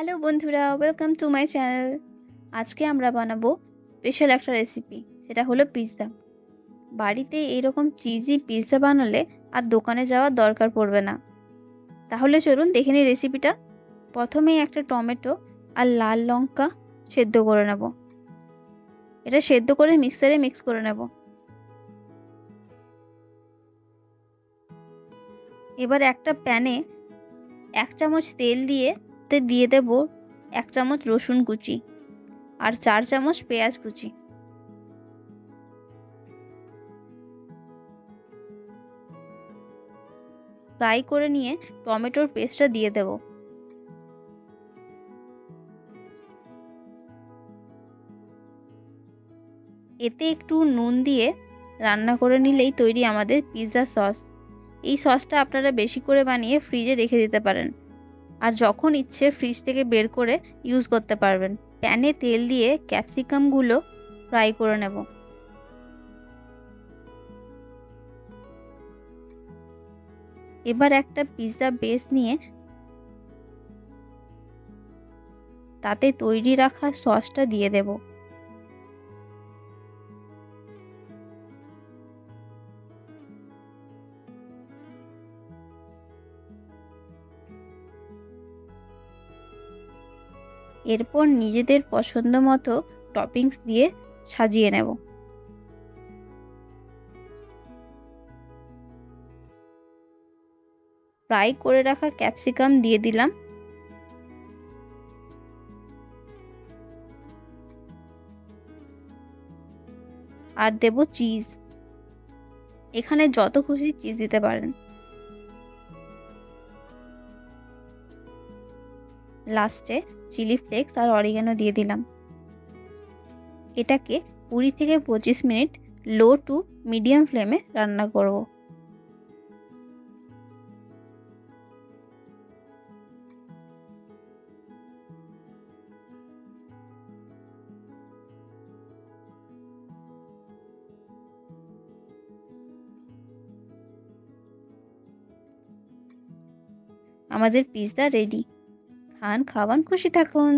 Hello বন্ধুরা welcome to my channel আজকে আমরা বানাবো স্পেশাল একটা রেসিপি সেটা হলো পিৎজা বাড়িতে এইরকম চিজি পিৎজা বানালে আর দোকানে যাওয়ার দরকার পড়বে না। তাহলে চলুন দেখে নিই রেসিপিটা প্রথমেই একটা টমেটো আর লাল লঙ্কা সেদ্ধ করে নেব। এটা সেদ্ধ করে মিক্সারে মিক্স করে নেব। এবার একটা প্যানে এক চামচ তেল দিয়ে তে দিয়ে দেব এক চামচ রসুন কুচি আর চার চামচ পেঁয়াজ কুচি। ফ্রাই করে নিয়ে টমেটোর পেস্টটা দিয়ে দেব। এতে একটু নুন দিয়ে রান্না করে নিলেই তৈরি আমাদের পিৎজা সস। এই সসটা আপনারা বেশি করে বানিয়ে ফ্রিজে রেখে দিতে পারেন। আর যখন ইচ্ছে ফ্রিজ থেকে বের করে ইউজ করতে পারবেন। প্যানে তেল দিয়ে ক্যাপসিকামগুলো ফ্রাই করে নেব। এবার একটা পিৎজা বেস নিয়ে তাতে তৈরি রাখা সসটা দিয়ে দেব। এরপর নিজেদের পছন্দ মতো টপিংস দিয়ে সাজিয়ে নেব। ফ্রাই করে রাখা ক্যাপসিকাম দিয়ে দিলাম। আর দেব চিজ এখানে যত খুশি চিজ দিতে পারেন। লাস্টে চিলি ফ্লেক্স আর অরিগানো দিয়ে দিলাম। এটাকে কুড়ি থেকে পঁচিশ মিনিট লো টু মিডিয়াম ফ্লেমে রান্না করব। আমাদের পিৎজা রেডি খান খাওয়ান খুশি থাকুন।